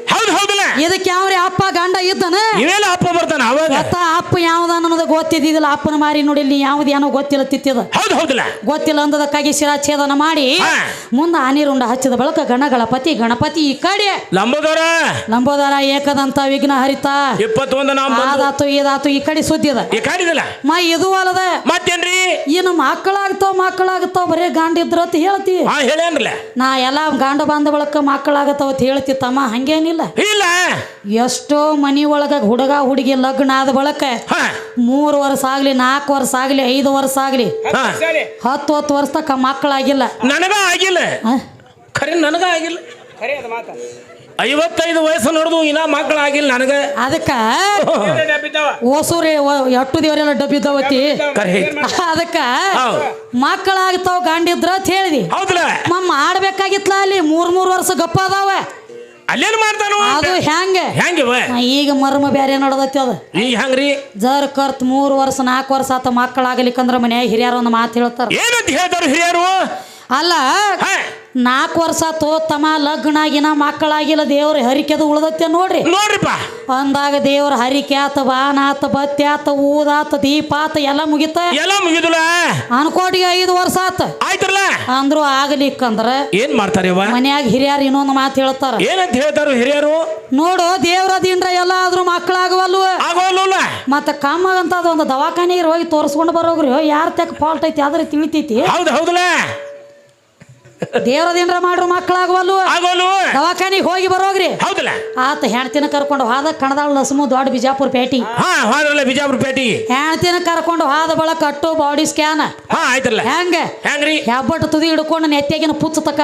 ಇದಕ್ಕೆ ಯಾವ್ರಿ ಅಪ್ಪ ಗಂಡ ಇದ್ದನ? ಅಪ್ಪ ಬರ್ತಾನ ಅಪ್ಪ ಯಾವ್ದ ಅನ್ನೋದು ಗೊತ್ತಿದ್ದಿಲ್ಲ ಅಪ್ಪನ ಮಾರಿ ನೋಡಿ ನೀ ಯಾವ್ದು ಏನೋ ಗೊತ್ತಿಲ್ಲ ತಿತ್ತಿದ. ಗೊತ್ತಿಲ್ಲ ಅಂದದಕ್ಕಾಗಿ ಶಿರಾಚ್ಛೇದನ ಮಾಡಿ. ಮುಂದೆ ಆನೀರುಂಡ ಹಚ್ಚಿದ ಬಳಕ ಗಣಗಳಪತಿ ಗಣಪತಿ ಈ ಕಡೆ. ಲಂಬೋದರ ಲಂಬೋದರ ಏಕದಂತ ವಿಘ್ನ ಹರಿತ. ಇಪ್ಪತ್ತೊಂದು ನಾ ಬಂದು ಆದಾತು ಇದಾತು ಈ ಕಡೆ ಸುದ್ದಿ ಈ ಕಾಡಿದಲ್ಲ ಮ ಇದು ಅಲ್ಲದ. ಮತ್ತೇನ್ರಿ? ಏನು ಮಕ್ಕಳಾಗ್ತಾವ ಮಕ್ಕಳಾಗ್ತಾವ ಬರೇ ಗಾಂಡ ಇದ್ರ ಅಂತ ಹೇಳ್ತಿ. ಹಾ ಹೇಳೇನ್ರಲ್ಲ ನಾ ಎಲ್ಲ ಗಂಡ ಬಂದ ಬಳಕ ಮಕ್ಕಳಾಗತ್ತಾವ ಅಂತ ಹೇಳ್ತಿ ತಮ್ಮ ಹಂಗೇನಿಲ್ಲ. ಇಲ್ಲ. ಎಷ್ಟೋ ಮನಿ ಒಳಗ ಹುಡುಗ ಹುಡುಗಿ ಲಗ್ನ ಆದ ಬಳಕ ಮೂರು ವರ್ಷ ಆಗ್ಲಿ ನಾಲ್ಕು ವರ್ಷ ಆಗ್ಲಿ ಐದು ವರ್ಷ ಆಗ್ಲಿ ಹತ್ತು ಹತ್ತು ವರ್ಷ ತಕ್ಕ ಮಕ್ಕಳಾಗಿಲ್ಲ. ನನಗ ಆಗಿಲ್ಲ? ಖರೆ ನನಗ ಆಗಿಲ್ಲ ಖರೆ ಅದು ಮಾತ. ಐವತ್ತೈದು ವಯಸ್ಸು ನೋಡ್ದು ಇನ್ನ ಮಕ್ಕಳು ಆಗಿಲ್ಲ ನನಗೆ. ಅದಕ್ಕ ಏನೇನ್ ಬಿದ್ದಾವ ಓಸೂರಿ ಎಟ್ಟು ದೇವರೆಲ್ಲ ಡಬ್ಬಿದ್ದವತಿ ಅದಕ್ಕ ಮಕ್ಕಳಾಗ್ತಾವ ಗಂಡಿದ್ರ ಅಂತ ಹೇಳಿದಿ. ಮಮ್ಮ ಆಡ್ಬೇಕಾಗಿತ್ಲ ಅಲ್ಲಿ ಮೂರ್ ಮೂರ್ ವರ್ಷ ಗಪ್ಪ ಅದಾವ. ಅಲ್ಲೇನ್ ಮಾಡ್ತಾನು ಅದು ಹೆಂಗ ಹೆಂಗಿವ ಈಗ ಮರ್ಮ ಬೇರೆ ನಡ್ದೈತಿ ಅದು. ಈಗ ಹೆಂಗ್ರಿ? ಜರ್ ಕರ್ತ್ ಮೂರು ವರ್ಷ ನಾಲ್ಕು ವರ್ಷ ಆತ ಮಕ್ಕಳಾಗಲಿಕ್ಕಂದ್ರ ಮನ್ಯಾಗ ಹಿರಿಯರು ಒಂದು ಮಾತು ಹೇಳ್ತಾರ. ಏನಂತ ಹೇಳ್ತಾರ ಹಿರಿಯರು? ಅಲ್ಲ ನಾಲ್ಕು ವರ್ಷ ತೋತಮ ಲಗ್ನ ಆಗಿನ ಮಕ್ಕಳಾಗಿಲ್ಲ ದೇವ್ರ ಹರಿಕೆದು ಉಳ್ದತ್ತೆ ನೋಡ್ರಿ. ನೋಡ್ರಿಪ್ಪ. ಅಂದಾಗ ದೇವ್ರ ಹರಿಕೆ ಆತ ಬಾನ ಆತ ಬತ್ತಿ ಆತ ಊದಾತ ದೀಪ ಆತ ಎಲ್ಲ ಮುಗಿತ? ಎಲ್ಲ ಮುಗಿದುಲ್ಲ ಅನ್ಕೋಟಿ ಐದು ವರ್ಷ ಆತ. ಆಯ್ತಲ್ಲ ಅಂದ್ರು ಆಗ್ಲಿಕ್ಕಂದ್ರ ಏನ್ ಮಾಡ್ತಾರೆ ಮನ್ಯಾಗ ಹಿರಿಯರು ಇನ್ನೊಂದು ಮಾತು ಹೇಳ್ತಾರ. ಏನಂತ ಹೇಳ್ತಾರ ಹಿರಿಯರು? ನೋಡು ದೇವ್ರ ದಿಂಡ್ರ ಎಲ್ಲ ಆದ್ರೂ ಮಕ್ಕಳಾಗವಲ್ವ? ಆಗೋಲ್ಲ ಮತ್ತೆ ಕಾಮ ಅದೊಂದು ಅದು ಒಂದು ದವಾಖಾನೆಗೆ ಹೋಗಿ ತೋರಿಸ್ಕೊಂಡು ಬರೋಗ್ರಿ. ಯಾರ ತೆಕ್ ಫಾಲ್ಟ್ ಐತಿ ಆದ್ರೆ ತಿಳಿತೈತಿ. ಹೌದು ಹೌದಲ್ಲ ದೇವ್ರ ಮಾಡ್ರ ಆಗೋಲ್ವ ದವಾಖಾನಿಗೆ ಹೋಗಿ ಬರೋಗ್ರಿ. ಹೌದಲ್ಲ. ಆತ ಹೆಣ್ತಿನ ಕರ್ಕೊಂಡು ಹೋದ ಕಣದಾಳ ಲಸಮು ದೊಡ್ಡ ಬಿಜಾಪುರ ಪೇಟಿ. ಹಾ ಹೋದ್ರಲ್ಲ ಬಿಜಾಪುರ ಪೇಟಿ. ಹೆಣ್ತಿನ ಕರ್ಕೊಂಡು ಹಾದ ಬಳಕ ಕಟ್ಟು ಬಾಡಿ ಸ್ಕ್ಯಾನ್. ಹಾ ಆಯ್ತಲ್ಲ. ಹೆಂಗ? ಹೆಂಗ್ರಿ? ಹೆಬ್ಬಟ್ಟು ತುದಿ ಹಿಡ್ಕೊಂಡು ನೆತ್ತಿಯಾಗಿನ ಪುಚ್ಚ ತಕ.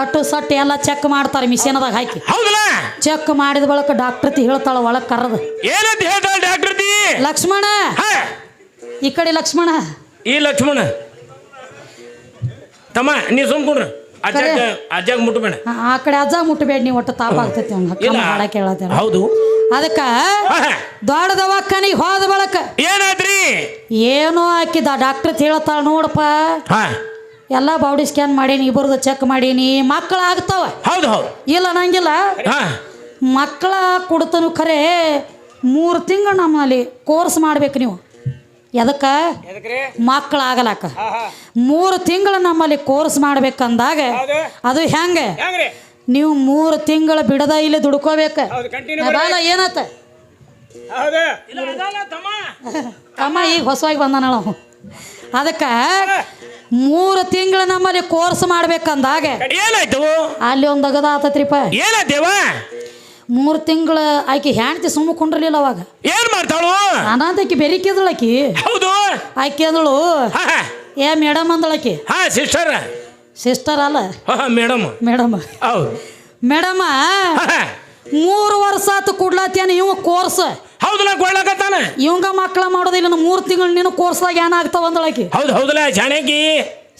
ಅಟ್ಟು ಸಟ್ಟು ಎಲ್ಲ ಚೆಕ್ ಮಾಡ್ತಾರೆ ಮಿಷಿನದಾಗ ಹಾಕಿ. ಹೌದಲ್ಲ. ಚೆಕ್ ಮಾಡಿದ ಬಳಕ ಡಾಕ್ಟರ್ ಹೇಳ್ತಾಳ ಒಳಗ್ ಕರೆದು ಏನಂತ ಹೇಳ್ತಾಳ ಡಾಕ್ಟರ್ ದಿ ಲಕ್ಷ್ಮಣ? ಈ ಕಡೆ ಲಕ್ಷ್ಮಣ? ಈ ಲಕ್ಷ್ಮಣ. ತಮ್ಮ ನೀ ಸುಮ್ಕೊಂಡ್ರ ಅಜ್ಜಾಗ ಅಜ್ಜಾಗ ಮುಟ್ಬೇಡ. ಆ- ಕಡೆ ಅಜ್ಜ ಮುಟ್ಟಬೇಡ ನೀವು ಒಟ್ಟು ತಾಪ ಆಗ್ತೈತಿ ಅವ್ನ ಹಾಡ ಹೌದು. ಅದಕ್ಕ. ದೊಡ್ಡ ದವಾಖಾನಿಗೆ ಹೋದ ಬಳಕ. ಏನಾದ್ರಿ? ಏನೋ ಹಾಕಿದ ಡಾಕ್ಟರ್ ಹೇಳ್ತಾಳ ನೋಡಪ್ಪ. ಎಲ್ಲ ಬಾಡಿ ಸ್ಕ್ಯಾನ್ ಮಾಡೀನಿ ಇಬ್ಬರದು ಚೆಕ್ ಮಾಡೀನಿ. ಮಕ್ಕಳ ಆಗ್ತಾವ. ಹೌದು ಹೌದು. ಇಲ್ಲ ನಂಗಿಲ್ಲ. ಮಕ್ಕಳ ಕೊಡ್ತನು ಖರೆ ಮೂರು ತಿಂಗಳು ನಮ್ಮಲ್ಲಿ ಕೋರ್ಸ್ ಮಾಡ್ಬೇಕು ನೀವು. ಎದಕ್ಕ? ಎದಕ್ರಿ? ಮಕ್ಕಳು ಆಗಲಕ್ಕ ಹಾ ಹಾ. ಮೂರು ತಿಂಗಳು ನಮ್ಮಲ್ಲಿ ಕೋರ್ಸ್ ಮಾಡ್ಬೇಕಂದಾಗ ಅದು ಹೆಂಗೆ? ಹೆಂಗ್ರಿ? ನೀವು ಮೂರು ತಿಂಗಳು ಬಿಡದ ಇಲ್ಲಿ ದುಡ್ಕೋಬೇಕ. ಹೌದು ಕಂಟಿನ್ಯೂ ಬಾಲ ಏನತ್ತ? ತಮ್ಮ. ಅಮ್ಮ ಈಗ ಹೊಸವಾಗಿ ಬಂದಾನ ಅದಕ್ಕ ಅದಕ್ಕೆ ಮೂರು ತಿಂಗಳು ನಮ್ಮಲ್ಲಿ ಕೋರ್ಸ್ ಮಾಡ್ಬೇಕಂದಾಗ ಏನಾಯ್ತು? ಅಲ್ಲಿ ಒಂದು ಅಗದ ಆತತ್ರಿಪ್ಪ ಏನಾಯ್ತೇವ ಮೂರು ತಿಂಗಳ ಆಕೆ ಹೆಣ್ತಿ ಸುಮ್ಮ ಕುಂಡ್ರಲಿಲ್ಲ ಅವಾಗ. ಏನ್ ಮಾಡ್ತಾಳು? ಅನಾಥಕ್ಕೆ ಬೆರಿಕಿದಳು ಆಕಿ ಹೌದು. ಆಕೆ ಅದಳು. ಏ ಮೇಡಮ್ ಅಂದಳಕಿ. ಹಾ ಸಿಸ್ಟರ್ ಸಿಸ್ಟರ್ ಅಲ್ಲ. ಮೇಡಮ್ ಮೇಡಮ್ ಹೌದು ಮೇಡಮ್ಮ. ಮೂರು ವರ್ಷ ಆತು ಕೊಡ್ಲಾತಿಯಾನ ಇವ ಕೋರ್ಸ್. ಹೌದಲ್ಲ ಕೊಳ್ಳಕತ್ತಾನ. ಇವಂಗ ಮಕ್ಕಳ ಮಾಡೋದಿಲ್ಲ ಮೂರು ತಿಂಗಳು ನೀನು ಕೋರ್ಸ್ದಾಗ ಏನಾಗ್ತಾವ ಅಂದಳಕಿ. ಹೌದು ಹೌದಲ್ಲ ಜಾಣಕಿ.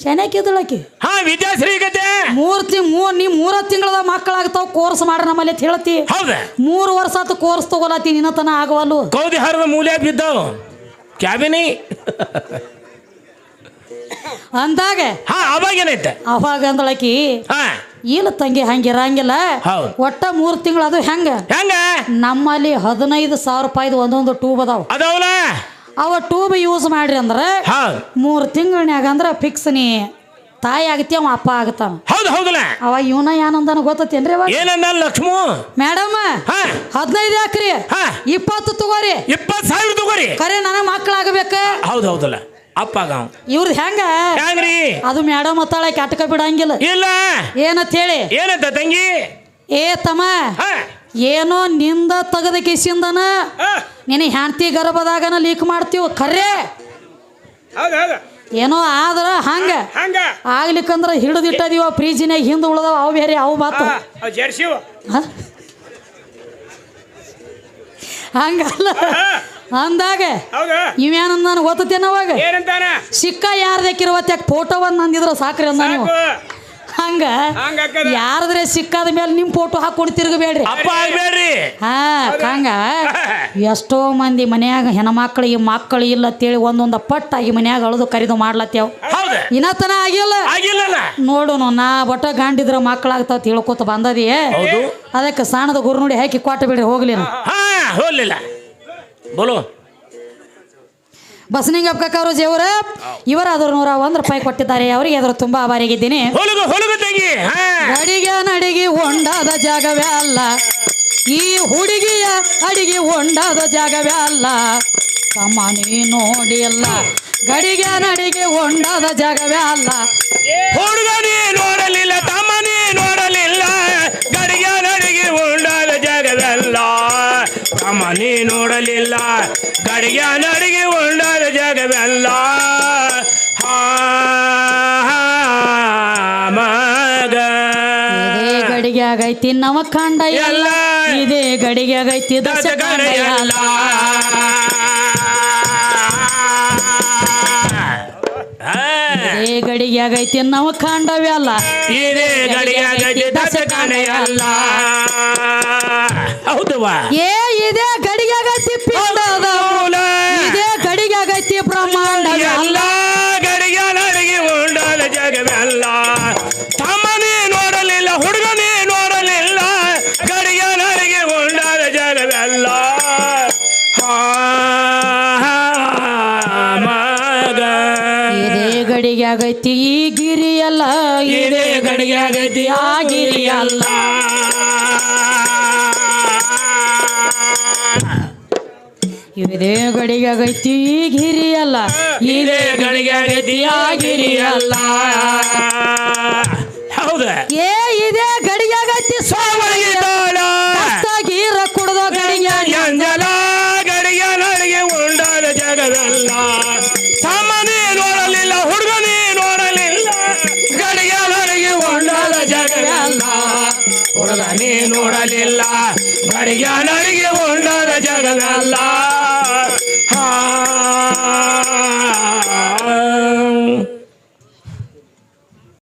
ಶನಕಿದ್ದಳಕಿ ಹಾ ವಿದ್ಯಾಶ್ರೀ ಗತೆ ಮೂರು ತಿಂಗ್ ಮೂರ್ ನೀ ಮೂರ ತಿಂಗಳದ ಮಕ್ಕಳಾಗ್ತಾವ ಕೋರ್ಸ್ ಮಾಡ್ರಿ ನಮ್ಮಲ್ಲಿ ಅಂತ ಹೇಳ್ತಿ. ಹೌದ? ಮೂರು ವರ್ಷ ಆತು ಕೋರ್ಸ್ ತಗೋಲಾತಿ ನಿನ್ನತನ ಆಗವಲ್ಲು. ಕೌದಿ ಹರದ ಮೂಲೆ ಬಿದ್ದಾವ. ಕ್ಯಾಬಿನಿ? ಅಂದಾಗ ಹಾ ಅವಾಗ ಏನೈತೆ? ಅವಾಗ ಅಂದಳಕಿ ಹಾ. ಇಲ್ಲ ತಂಗಿ ಹಂಗಿರಂಗಿಲ್ಲ ಹೌದು. ಒಟ್ಟ ಮೂರ್ ತಿಂಗಳು ಅದು ಹೆಂಗ? ಹೆಂಗ? ನಮ್ಮಲ್ಲಿ ಹದಿನೈದು ಸಾವಿರ ರೂಪಾಯಿದು ಒಂದೊಂದು ಟೂಬ್ ಅದಾವ. ಅದಾವಲ್ಲ? ಅವ ಟ್ಯೂಬ್ ಯೂಸ್ ಮಾಡ್ರಿ ಅಂದ್ರೆ ಮೂರ್ ತಿಂಗಳನ್ಯಾಗ ಅಂದ್ರೆ ಫಿಕ್ಸ್ ನೀ ತಾಯಿ ಆಗತಿ ಅವ ಅಪ್ಪ ಆಗತಾನ ಹೌದು ಹೌದಲ್ಲ. ಅವ ಇವನ ಏನಂದನ ಗೊತ್ತೇನ್ರಿ ಏನಂದ ಲಕ್ಷ್ಮು? ಮೇಡಮ್ ಹದಿನೈದು ಹಾಕ್ರಿ ಇಪ್ಪತ್ತು ತಗೋರಿ. ಇಪ್ಪತ್ತು ಸಾವಿರ ತಗೋರಿ. ಕರೆ ನನಗೆ ಮಕ್ಕಳಾಗಬೇಕ ಹೌದು ಹೌದಲ್ಲ. ಅಪ್ಪ ಇವ್ರದ್ ಹೆಂಗ? ಹೆಂಗ್ರಿ? ಅದು ಮೇಡಮ್ ಅತ್ತಾಳ ಕೆಟ್ಟಕ ಬಿಡಂಗಿಲ್ಲ. ಇಲ್ಲ. ಏನಂತ ಹೇಳಿ? ಏನಂತ ತಂಗಿ? ಏ ತಮ್ಮ. ಏನೋ ನಿಂದ ತೆಗೆದ ಕಿಸಿಂದನ? ನೀನು ನಿನ್ನ ಹೆಂಡತಿ ಗರ್ಭದಾಗನ ಲೀಕ್ ಮಾಡ್ತೀವಿ ಖರೆ ಏನೋ ಆದ್ರ ಹಂಗ? ಆಗ್ಲಿಕ್ಕಂದ್ರ ಹಿಡಿದಿಟ್ಟದಿವ ಫ್ರೀಜಿನಾಗ ಹಿಂದೆ ಉಳ್ದವ ಅವು ಬೇರೆ ಅವು ಹ? ಹಂಗಲ್ಲ. ಅಂದಾಗ ಇವೇನ ಇವೇನಂದ ನಾನು ಗೊತ್ತೇನ ಅವಾಗ? ಸಿಕ್ಕ ಯಾರ್ದಕ್ಕಿರುವತ್ತ ಫೋಟೋ ಒಂದು ನಂದಿದ್ರ ಸಾಕ್ರಿ ಅಂದ ನೀವು. ಹಂಗ? ಯಾರದ್ರೆ ಸಿಕ್ಕಾದ ಮೇಲೆ ನಿಮ್ಮ ಫೋಟೋ ಹಾಕೊಂಡು ತಿರುಗಬೇಡ್ರಿ. ಅಪ್ಪ ಆಗ್ಬೇಡ್ರಿ. ಹಾ ಹಂಗ? ಎಷ್ಟೋ ಮಂದಿ ಮನ್ಯಾಗ ಹೆಣ್ಮಕ್ಳಿಗೆ ಮಕ್ಕಳು ಇಲ್ಲ ಅಂತೇಳಿ ಒಂದೊಂದು ಪಟ್ಟಾಗಿ ಮನ್ಯಾಗ ಅಳದು ಕರಿದು ಮಾಡ್ಲತ್ತೇವ್ ಹೌದ. ಇನ್ನತನ ಆಗಿಲ್ಲ. ನೋಡೋಣ ನೋಡುನು ನಾ ಬಟ ಗಂಡಿದ್ರ ಮಕ್ಕಳಾಗ್ತಾವ ತಿಳ್ಕೊತ ಬಂದದಿ. ಹೌದು. ಅದಕ್ಕೆ ಸಾಣದ ಗುರು ನೋಡಿ ಹಾಕಿ ಕೊಟ್ಟ ಬಿಡ್ರಿ ಹೋಗ್ಲಿ ನಾ. ಹಾ ಹೋಗ್ಲಿಲ್ಲ. ಬೋಲು. ಬಸನಿಂಗಪ್ಪ ಅವರು ಜೇವರ ಇವರಾದ್ರು ನೂರ ಒಂದ್ ರೂಪಾಯಿ ಕೊಟ್ಟಿದ್ದಾರೆ. ಅವರಿಗೆ ಅದ್ರ ತುಂಬಾ ಆಭಾರಿಯಾಗಿದ್ದೀನಿ ಹೊಲಗು ಹೊಲಗು ತಂಗಿ ಹಾ. ಅಡಿಗೆ ನಡಿಗೆ ಹೊಂಡಾದ ಜಾಗವೇ ಅಲ್ಲ. ಈ ಹುಡುಗಿಯ ಅಡಿಗೆ ಹೊಂಡಾದ ಜಾಗವೇ ಅಲ್ಲ. ತಮ್ಮ ನೀ ನೋಡಿಲ್ಲ ಗಡಿಗೆ ನಡಿಗೆ ಹೊಂಡಾದ ಜಾಗವೇ ಅಲ್ಲ. ಹುಡುಗನೇ ನೋಡಲಿಲ್ಲ ತಮ್ಮ ನೀ ನೋಡಲಿಲ್ಲ. ಗಡಿಗೆ ನಡಿಗೆ ಉಂಡಾದ ಜಗವೆಲ್ಲ. ಗಡಿಗೆ ಆಗೈತಿ ನವ ಕಂಡ ಎಲ್ಲ. ಇದೇ ಗಡಿಗೆ ಆಗೈತಿ ದಶ ಕಂಡ ಎಲ್ಲ. ಗಡಿಗೆ ಆಗೈತಿ ನವ ಕಂಡವೆಲ್ಲ. ಇದೇ ಗಡಿಯಾಗೈತಿ ದಶ ಎಲ್ಲ. ಹೌದವಾ ಏ ಇದೇ ಗಡಿಗೆ ಆಗೈತಿ ಈ ಗಿರಿ ಅಲ್ಲ ಇದೇ. ಗಡಿಗೆ ಆಗೈತಿ ಆ ಗಿರಿ ಅಲ್ಲ ಇದೇ ಗಡಿಗೆ ಆಗೈತಿ ಈ ಗಿರಿ ಅಲ್ಲ ಇದೇ ಗಡಿಗೆ ಆಗೈತಿ ಆ ಗಿರಿ ಅಲ್ಲ ಹೌದ? ಏ ಗಡಿಗೆ